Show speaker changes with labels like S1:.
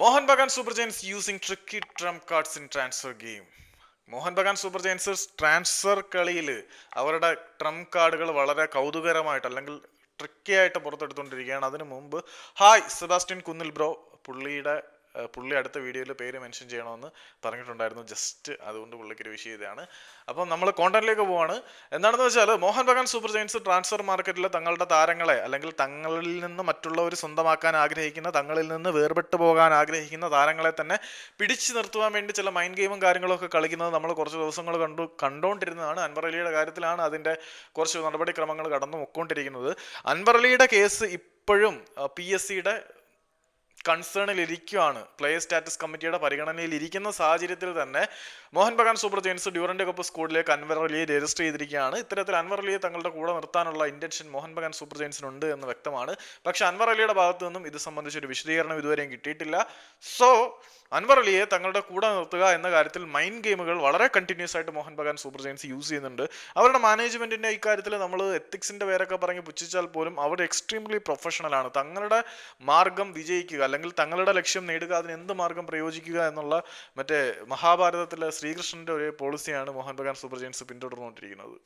S1: Mohun Bagan Super Giants using tricky trump cards in transfer game Mohun Bagan Super Giants transfer കളിയിൽ അവരുടെ Trump കാർഡുകൾ വളരെ കൗതുകരമായിട്ട് അല്ലെങ്കിൽ tricky ആയിട്ട് പുറത്തെടുത്തുകൊണ്ടിരിക്കുകയാണ്. അതിനു മുമ്പ് ഹായ് സെബാസ്റ്റ്യൻ കുന്നിൽ ബ്രോ പുള്ളിയുടെ പുള്ളി അടുത്ത വീഡിയോയിൽ പേര് മെൻഷൻ ചെയ്യണമെന്ന് പറഞ്ഞിട്ടുണ്ടായിരുന്നു. ജസ്റ്റ് അതുകൊണ്ട് പുള്ളിക്ക് ഒരു വിഷയം ഇതാണ്. അപ്പം നമ്മൾ കോണ്ടന്റിലേക്ക് പോവാണ്. എന്താണെന്ന് വെച്ചാൽ Mohun Bagan Super Giants transfer മാർക്കറ്റിൽ തങ്ങളുടെ താരങ്ങളെ അല്ലെങ്കിൽ തങ്ങളിൽ നിന്ന് മറ്റുള്ളവർ സ്വന്തമാക്കാൻ ആഗ്രഹിക്കുന്ന തങ്ങളിൽ നിന്ന് വേർപെട്ടു പോകാൻ ആഗ്രഹിക്കുന്ന താരങ്ങളെ തന്നെ പിടിച്ചു നിർത്തുവാൻ വേണ്ടി ചില മൈൻഡ് ഗെയിമും കാര്യങ്ങളൊക്കെ കളിക്കുന്നത് നമ്മൾ കുറച്ച് ദിവസങ്ങൾ കണ്ടു കണ്ടുകൊണ്ടിരുന്നതാണ് അൻവർ അലിയുടെ കാര്യത്തിലാണ് അതിന്റെ കുറച്ച് നടപടിക്രമങ്ങൾ കടന്നു പോയിക്കൊണ്ടിരിക്കുന്നത് അൻവർ അലിയുടെ കേസ് ഇപ്പോഴും പി എസ് സിയുടെ കൺസേണിൽ ഇരിക്കുകയാണ് പ്ലേ സ്റ്റാറ്റസ് കമ്മിറ്റിയുടെ പരിഗണനയിൽ ഇരിക്കുന്ന സാഹചര്യത്തിൽ തന്നെ Mohun Bagan Super Giants Durand cup സ്കൂളിലേക്ക് അൻവർ അലിയെ രജിസ്റ്റർ ചെയ്തിരിക്കുകയാണ്. ഇത്തരത്തിൽ അൻവർ അലിയെ തങ്ങളുടെ കൂടെ നിർത്താനുള്ള ഇന്റൻഷൻ മോഹൻ ബഗാൻ സൂപ്പർ ജയൻസിനുണ്ട് എന്ന് വ്യക്തമാണ്. പക്ഷെ അൻവർ അലിയുടെ ഭാഗത്തു നിന്നും ഇത് സംബന്ധിച്ചൊരു വിശദീകരണം ഇതുവരെയും കിട്ടിയിട്ടില്ല. സോ അൻവർ അലിയെ തങ്ങളുടെ കൂടെ നിർത്തുക എന്ന കാര്യത്തിൽ മൈൻഡ് ഗെയിമുകൾ വളരെ കണ്ടിന്യൂസ് ആയിട്ട് Mohun Bagan Super Giants use ചെയ്യുന്നുണ്ട്. അവരുടെ മാനേജ്മെന്റിന്റെ ഇക്കാര്യത്തിൽ നമ്മൾ എത്തിക്സിന്റെ പേരൊക്കെ പറഞ്ഞ് പുച്ഛിച്ചാൽ പോലും അവർ എക്സ്ട്രീംലി പ്രൊഫഷണൽ ആണ്. തങ്ങളുടെ മാർഗം വിജയിക്കുക അല്ലെങ്കിൽ തങ്ങളുടെ ലക്ഷ്യം നേടുക അതിന് എന്ത് മാർഗം പ്രയോജിക്കുക എന്നുള്ള മറ്റേ മഹാഭാരതത്തിലെ ശ്രീകൃഷ്ണന്റെ ഒരു പോളിസിയാണ് മോഹൻ ബഗാൻ സൂപ്പർ ജയൻസ് പിന്തുടർന്നുകൊണ്ടിരിക്കുന്നത്.